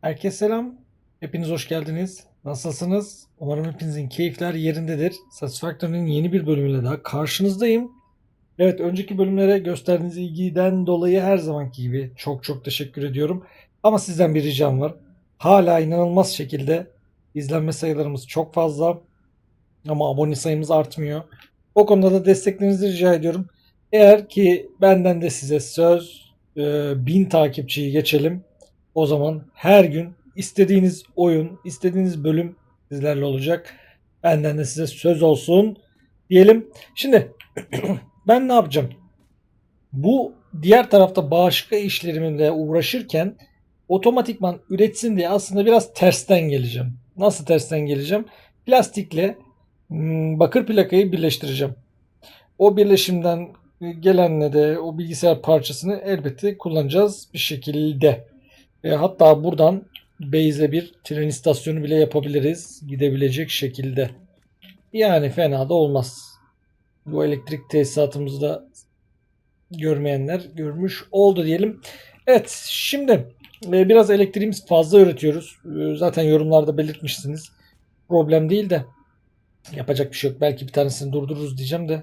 Herkese selam. Hepiniz hoş geldiniz. Nasılsınız? Umarım hepinizin keyifler yerindedir. Satisfactory'nin yeni bir bölümüyle daha karşınızdayım. Evet, önceki bölümlere gösterdiğiniz ilgiden dolayı her zamanki gibi çok çok teşekkür ediyorum. Ama sizden bir ricam var. Hala inanılmaz şekilde izlenme sayılarımız çok fazla. Ama abone sayımız artmıyor. O konuda da desteklerinizi rica ediyorum. Eğer ki benden de size söz e, 1000 takipçiyi geçelim. O zaman her gün istediğiniz oyun, istediğiniz bölüm sizlerle olacak. Benden de size söz olsun diyelim. Şimdi ben ne yapacağım? Bu diğer tarafta bağışıklık işlerimle uğraşırken otomatikman üretsin diye aslında biraz tersten geleceğim. Nasıl tersten geleceğim? Plastikle hmm, bakır plakayı birleştireceğim. O birleşimden gelenle de o bilgisayar parçasını elbette kullanacağız bir şekilde. E, hatta buradan base'e bir tren istasyonu bile yapabiliriz. Gidebilecek şekilde. Yani fena da olmaz. Bu elektrik tesisatımızı da görmeyenler görmüş oldu diyelim. Evet şimdi e, biraz elektriğimiz fazla üretiyoruz. E, zaten yorumlarda belirtmişsiniz. Problem değil de yapacak bir şey yok. Belki bir tanesini durdururuz diyeceğim de.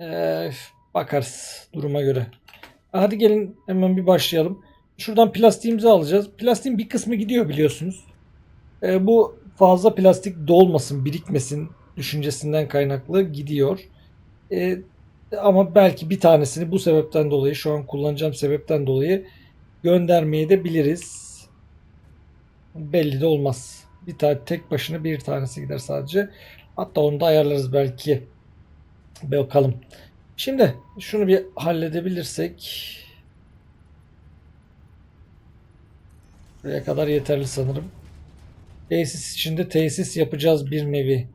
E, bakarız duruma göre. Hadi gelin hemen bir başlayalım. Şuradan plastiğimizi alacağız. Plastiğin bir kısmı gidiyor biliyorsunuz. E, bu fazla plastik dolmasın, birikmesin düşüncesinden kaynaklı gidiyor. E, ama belki bir tanesini bu sebepten dolayı, şu an kullanacağım sebepten dolayı göndermeye de biliriz. Belli de olmaz. Bir tane tek başına bir tanesi gider sadece. Hatta onu da ayarlarız belki. Bakalım. Şimdi şunu bir halledebilirsek Buraya kadar yeterli sanırım. Tesis içinde tesis yapacağız bir nevi.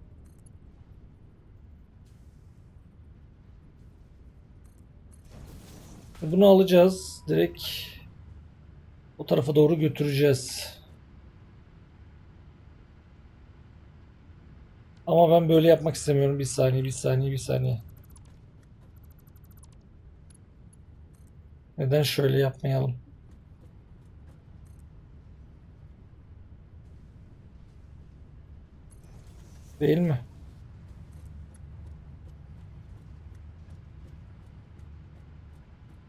Bunu alacağız. Direkt o tarafa doğru götüreceğiz. Ama ben böyle yapmak istemiyorum. Bir saniye, bir saniye, bir saniye. Neden şöyle yapmayalım? Değil mi?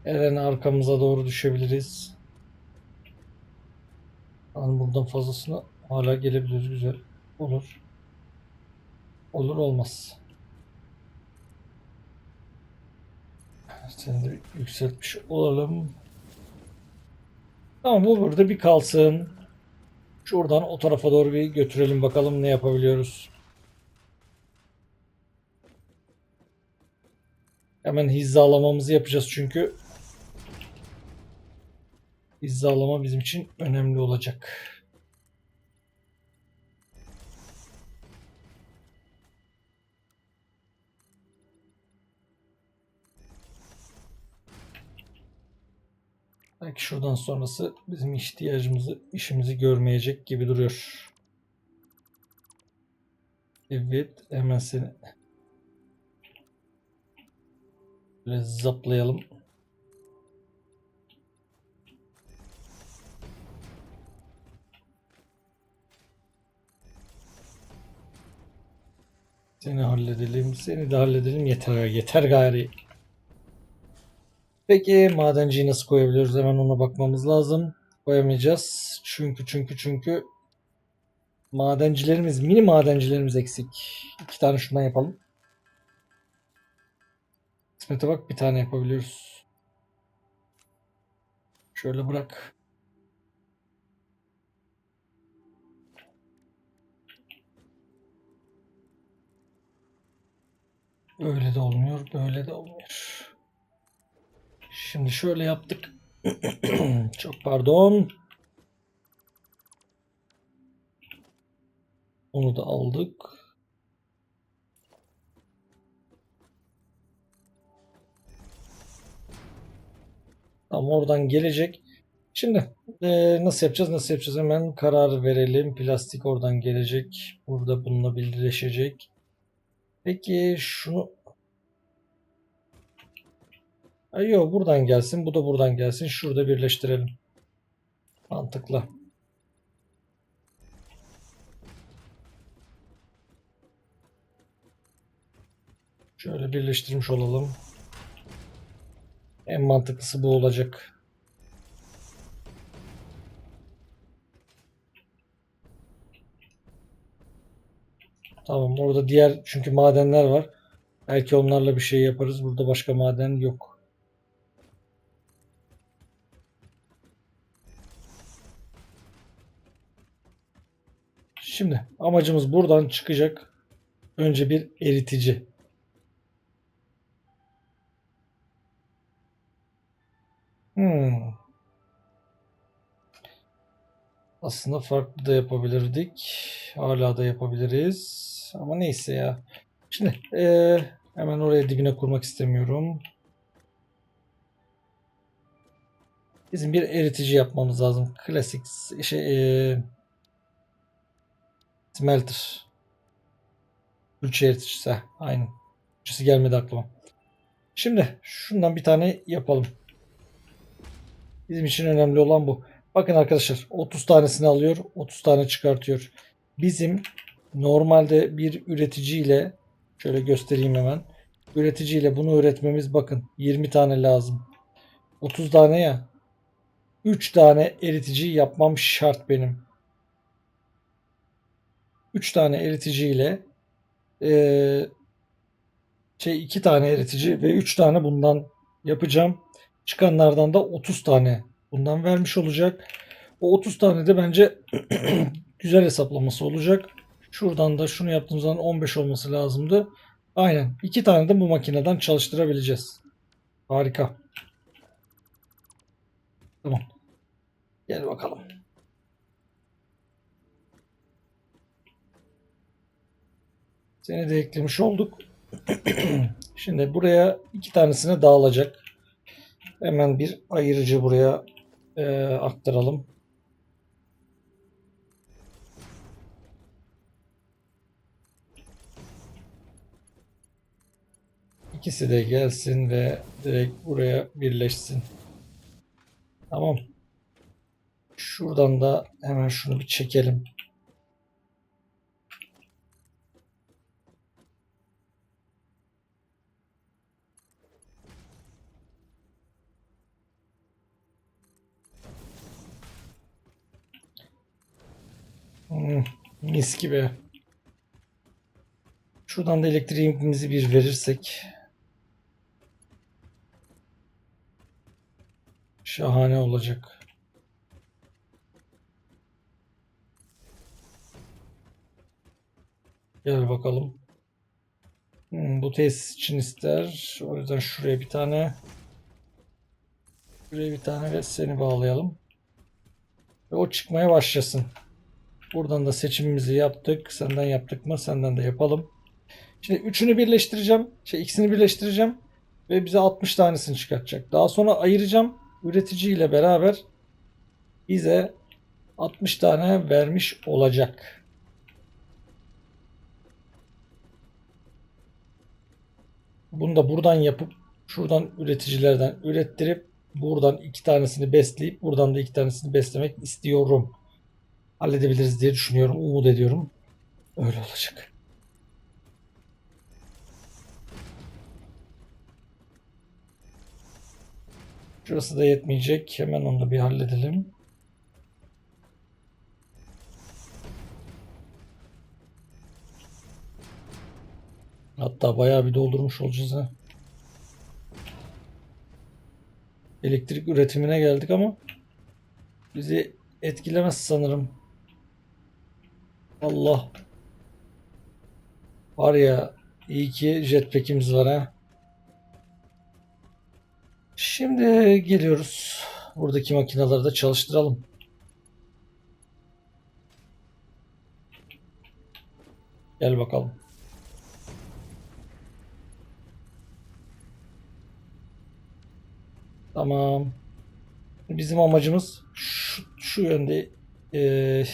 Eren arkamıza doğru düşebiliriz. Yani buradan fazlasına hala gelebiliriz. Güzel. Olur. Olur olmaz. Seni de yükseltmiş olalım. Tamam bu burada bir kalsın. Şuradan o tarafa doğru bir götürelim bakalım ne yapabiliyoruz. Hemen hizalamamızı yapacağız çünkü hizalama bizim için önemli olacak. Belki şuradan sonrası bizim ihtiyacımızı, işimizi görmeyecek gibi duruyor. Evet, hemen seni Böyle zaplayalım. Seni halledelim, seni de halledelim. Yeter, yeter gari. Peki madenciyi nasıl koyabiliyoruz? Hemen ona bakmamız lazım. Koyamayacağız. Çünkü çünkü çünkü madencilerimiz, mini madencilerimiz eksik. İki tane şundan yapalım. Kısmete bak bir tane yapabiliyoruz. Şöyle bırak. Öyle de olmuyor, böyle de olmuyor. Şimdi şöyle yaptık. Çok pardon. Onu da aldık. Tamam oradan gelecek. Şimdi e, nasıl yapacağız? Nasıl yapacağız? Hemen karar verelim. Plastik oradan gelecek. Burada bununla birleşecek. Peki şunu Ay yok buradan gelsin. Bu da buradan gelsin. Şurada birleştirelim. Mantıklı. Şöyle birleştirmiş olalım. En mantıklısı bu olacak. Tamam orada diğer çünkü madenler var. Belki onlarla bir şey yaparız. Burada başka maden yok. Şimdi amacımız buradan çıkacak. Önce bir eritici. Hmm. Aslında farklı da yapabilirdik. Hala da yapabiliriz. Ama neyse ya. Şimdi eee, hemen oraya dibine kurmak istemiyorum. Bizim bir eritici yapmamız lazım. Klasik şey eee, smelter. Külçe eriticisi. heh, Aynen. Gelmedi aklıma. Şimdi şundan bir tane yapalım. Bizim için önemli olan bu. Bakın arkadaşlar 30 tanesini alıyor, 30 tane çıkartıyor. Bizim normalde bir üreticiyle şöyle göstereyim hemen. Üreticiyle bunu üretmemiz bakın 20 tane lazım. 30 tane ya. 3 tane eritici yapmam şart benim. 3 tane eriticiyle eee şey 2 tane eritici ve 3 tane bundan yapacağım. Çıkanlardan da 30 tane bundan vermiş olacak. O 30 tane de bence güzel hesaplaması olacak. Şuradan da şunu yaptığımız zaman 15 olması lazımdı. Aynen. 2 tane de bu makineden çalıştırabileceğiz. Harika. Tamam. Gel bakalım. Seni de eklemiş olduk. Şimdi buraya iki tanesine dağılacak. Hemen bir ayırıcı buraya e, aktaralım. İkisi de gelsin ve direkt buraya birleşsin. Tamam. Şuradan da hemen şunu bir çekelim. Hmm, mis gibi. Şuradan da elektriğimizi bir verirsek. Şahane olacak. Gel bakalım. Hmm, bu tesis için ister. O yüzden şuraya bir tane. Şuraya bir tane ve seni bağlayalım. Ve o çıkmaya başlasın. Buradan da seçimimizi yaptık. Senden yaptık mı? Senden de yapalım. Şimdi üçünü birleştireceğim. Şey ikisini birleştireceğim. Ve bize 60 tanesini çıkartacak. Daha sonra ayıracağım. Üretici ile beraber bize 60 tane vermiş olacak. Bunu da buradan yapıp şuradan üreticilerden ürettirip buradan iki tanesini besleyip buradan da iki tanesini beslemek istiyorum. Halledebiliriz diye düşünüyorum. Umut ediyorum. Öyle olacak. Şurası da yetmeyecek. Hemen onu da bir halledelim. Hatta bayağı bir doldurmuş olacağız ha. Elektrik üretimine geldik ama bizi etkilemez sanırım. Allah. Var ya iyi ki jetpack'imiz var ha. Şimdi geliyoruz. Buradaki makineleri de çalıştıralım. Gel bakalım. Tamam. Bizim amacımız şu, şu yönde eee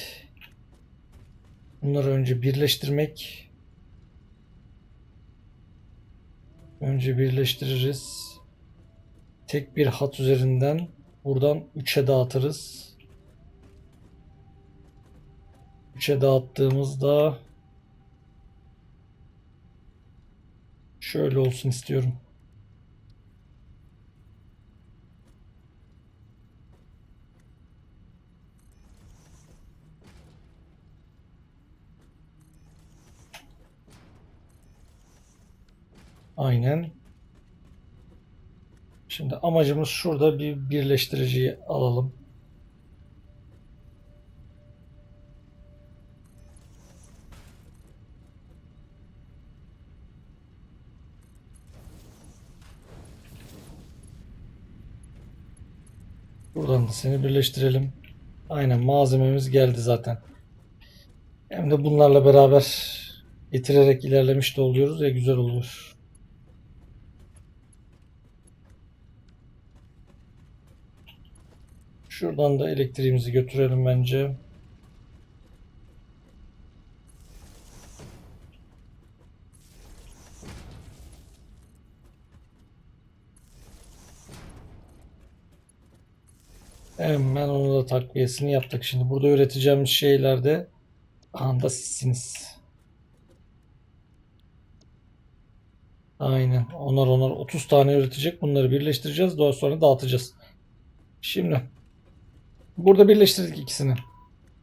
bunları önce birleştirmek. Önce birleştiririz. Tek bir hat üzerinden buradan 3'e dağıtırız. 3'e dağıttığımızda Şöyle olsun istiyorum. Aynen. Şimdi amacımız şurada bir birleştiriciyi alalım. Buradan da seni birleştirelim. Aynen malzememiz geldi zaten. Hem de bunlarla beraber getirerek ilerlemiş de oluyoruz ya güzel olur. Şuradan da elektriğimizi götürelim bence. Hemen onu da takviyesini yaptık. Şimdi burada üreteceğimiz şeyler de anda sizsiniz. Aynen. Onar onar 30 tane üretecek. Bunları birleştireceğiz. Daha sonra dağıtacağız. Şimdi burada birleştirdik ikisini.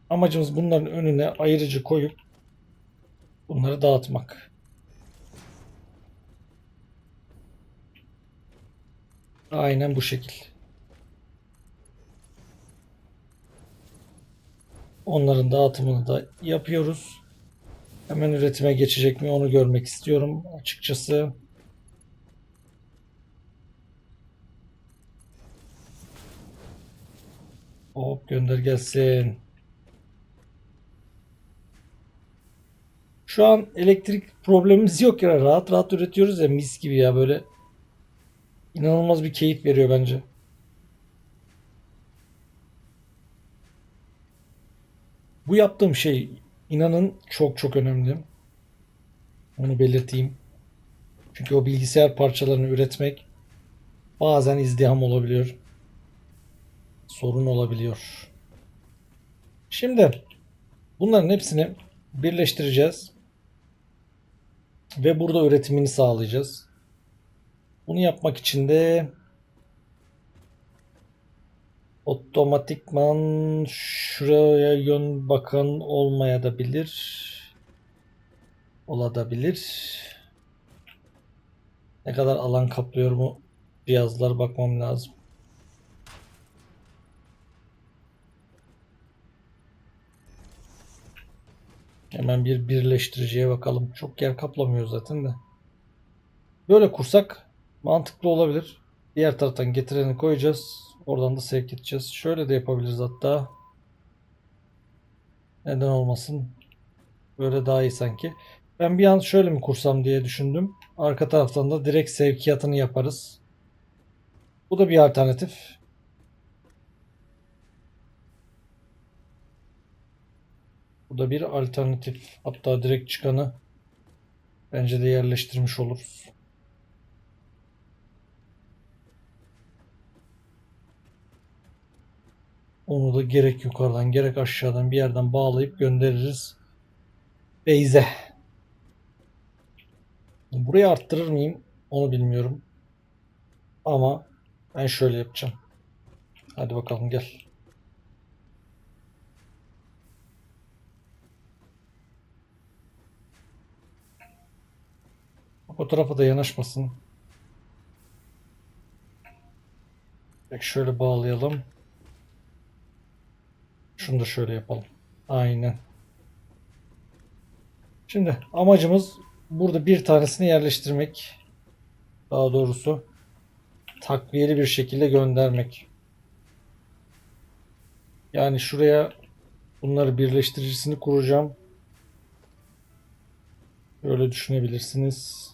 Amacımız bunların önüne ayırıcı koyup bunları dağıtmak. Aynen bu şekil. Onların dağıtımını da yapıyoruz. Hemen üretime geçecek mi onu görmek istiyorum açıkçası. Hop gönder gelsin. Şu an elektrik problemimiz yok ya rahat rahat üretiyoruz ya mis gibi ya böyle inanılmaz bir keyif veriyor bence. Bu yaptığım şey inanın çok çok önemli. Onu belirteyim. Çünkü o bilgisayar parçalarını üretmek bazen izdiham olabiliyor. Sorun olabiliyor. Şimdi bunların hepsini birleştireceğiz. Ve burada üretimini sağlayacağız. Bunu yapmak için de Otomatikman şuraya yön bakan olmaya da bilir. Olabilir. Ne kadar alan kaplıyor bu cihazlar bakmam lazım. Hemen bir birleştiriciye bakalım. Çok yer kaplamıyor zaten de. Böyle kursak mantıklı olabilir. Diğer taraftan getireni koyacağız. Oradan da sevk edeceğiz. Şöyle de yapabiliriz hatta. Neden olmasın? Böyle daha iyi sanki. Ben bir an şöyle mi kursam diye düşündüm. Arka taraftan da direkt sevkiyatını yaparız. Bu da bir alternatif. Bu da bir alternatif. Hatta direkt çıkanı bence de yerleştirmiş oluruz. Onu da gerek yukarıdan gerek aşağıdan bir yerden bağlayıp göndeririz. Beyze. Burayı arttırır mıyım? Onu bilmiyorum. Ama ben şöyle yapacağım. Hadi bakalım gel. O tarafa da yanaşmasın. Bak şöyle bağlayalım. Şunu da şöyle yapalım. Aynen. Şimdi amacımız burada bir tanesini yerleştirmek. Daha doğrusu takviyeli bir şekilde göndermek. Yani şuraya bunları birleştiricisini kuracağım. Böyle düşünebilirsiniz.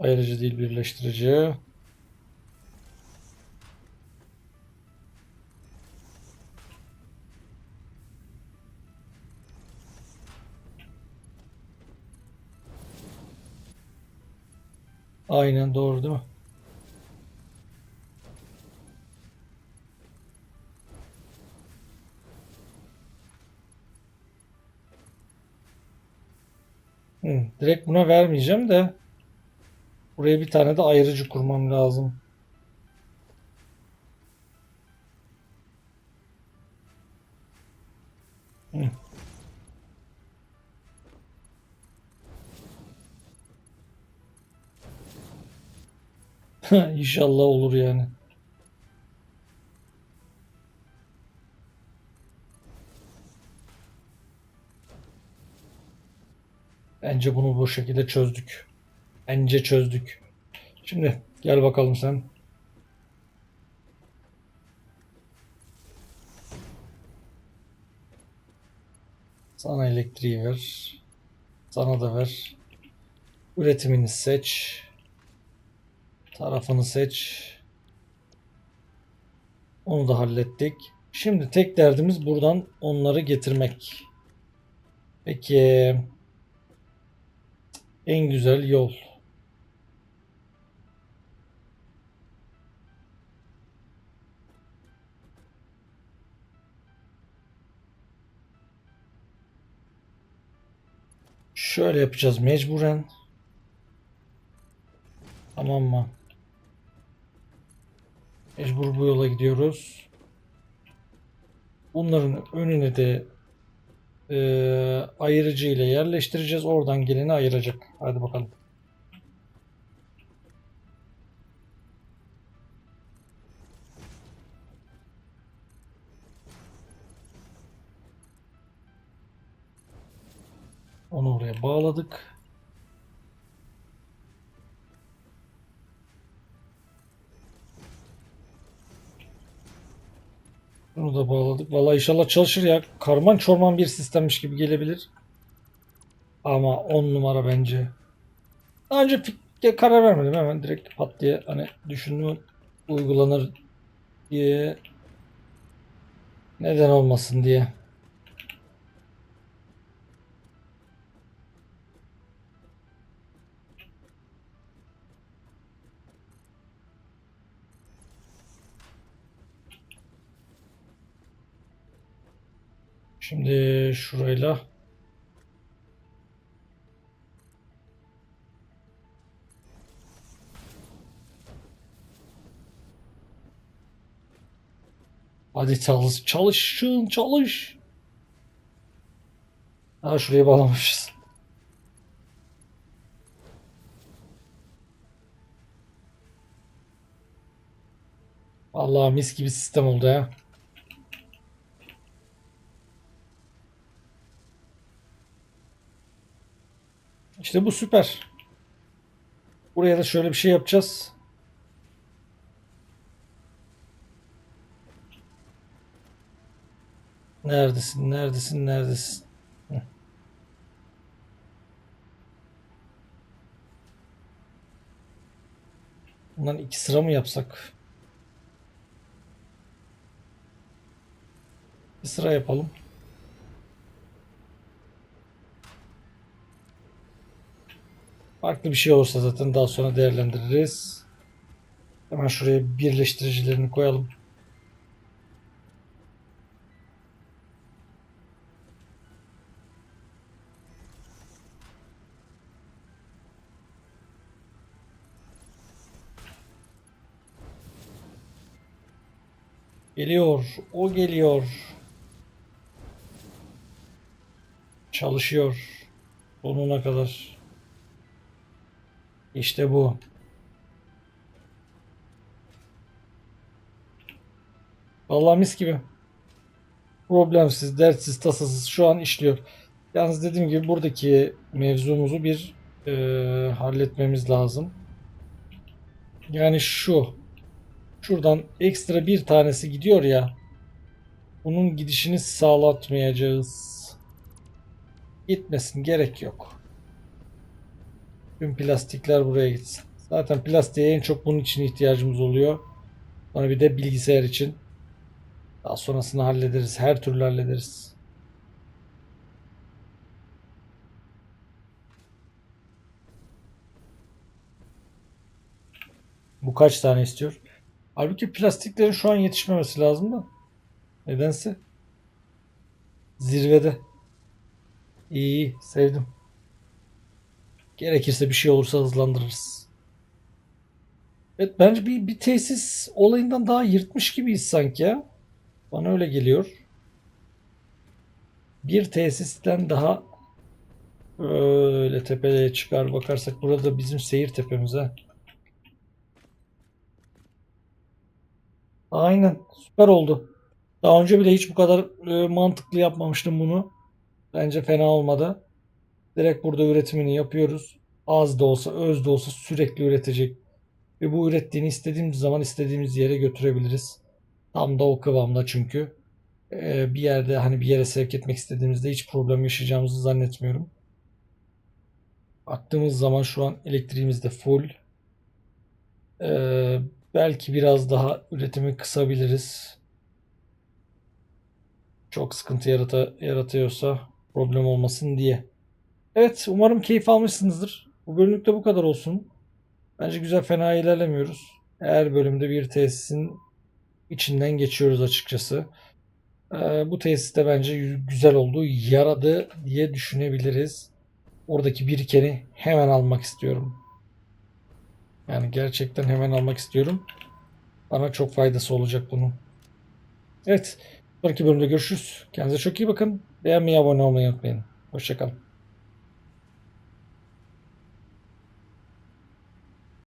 Ayırıcı değil birleştirici. Aynen doğru değil mi? Hı, direkt buna vermeyeceğim de buraya bir tane de ayırıcı kurmam lazım. İnşallah olur yani. Bence bunu bu şekilde çözdük. Bence çözdük. Şimdi gel bakalım sen. Sana elektriği ver. Sana da ver. Üretimini seç. Tarafını seç. Onu da hallettik. Şimdi tek derdimiz buradan onları getirmek. Peki en güzel yol. Şöyle yapacağız mecburen. Tamam mı? Mecbur bu yola gidiyoruz. Bunların önüne de eee ayırıcı ile yerleştireceğiz. Oradan geleni ayıracak. Hadi bakalım. Bağladık. Bunu da bağladık. Vallahi inşallah çalışır ya. Karman çorman bir sistemmiş gibi gelebilir. Ama 10 numara bence. Daha önce fikre karar vermedim. Hemen direkt pat diye hani düşündüm uygulanır diye. Neden olmasın diye. Şimdi şurayla Hadi çalış, çalışın, çalış. Ha şuraya bağlamışız. Vallahi mis gibi sistem oldu ya. İşte bu süper. Buraya da şöyle bir şey yapacağız. Neredesin? Neredesin? Neredesin? Heh. Bundan iki sıra mı yapsak? Bir sıra yapalım. Farklı bir şey olursa zaten daha sonra değerlendiririz. Hemen şuraya birleştiricilerini koyalım. Geliyor. O geliyor. Çalışıyor. Sonuna kadar. İşte bu. Vallahi mis gibi. Problemsiz, dertsiz, tasasız şu an işliyor. Yalnız dediğim gibi buradaki mevzumuzu bir e, halletmemiz lazım. Yani şu. Şuradan ekstra bir tanesi gidiyor ya. Bunun gidişini sağlatmayacağız. Gitmesin gerek yok. Tüm plastikler buraya gitsin. Zaten plastiğe en çok bunun için ihtiyacımız oluyor. Sonra bir de bilgisayar için. Daha sonrasını hallederiz. Her türlü hallederiz. Bu kaç tane istiyor? Halbuki plastiklerin şu an yetişmemesi lazım da. Nedense. Zirvede. İyi, sevdim. Gerekirse bir şey olursa hızlandırırız. Evet bence bir, bir tesis olayından daha yırtmış gibiyiz sanki. Bana öyle geliyor. Bir tesisten daha öyle tepeye çıkar bakarsak burada bizim seyir tepemiz ha. Aynen süper oldu. Daha önce bile hiç bu kadar e, mantıklı yapmamıştım bunu. Bence fena olmadı. Direkt burada üretimini yapıyoruz. Az da olsa, öz de olsa sürekli üretecek. Ve bu ürettiğini istediğimiz zaman istediğimiz yere götürebiliriz. Tam da o kıvamda çünkü. Ee, bir yerde hani bir yere sevk etmek istediğimizde hiç problem yaşayacağımızı zannetmiyorum. Baktığımız zaman şu an elektriğimiz de full. Ee, belki biraz daha üretimi kısabiliriz. Çok sıkıntı yarata, yaratıyorsa problem olmasın diye. Evet, umarım keyif almışsınızdır. Bu bölümlükte bu kadar olsun. Bence güzel fena ilerlemiyoruz. Her bölümde bir tesisin içinden geçiyoruz açıkçası. Ee, bu tesiste bence y- güzel oldu, yaradı diye düşünebiliriz. Oradaki birikeni hemen almak istiyorum. Yani gerçekten hemen almak istiyorum. Bana çok faydası olacak bunun. Evet, sonraki bölümde görüşürüz. Kendinize çok iyi bakın. Beğenmeyi, abone olmayı unutmayın. Hoşçakalın.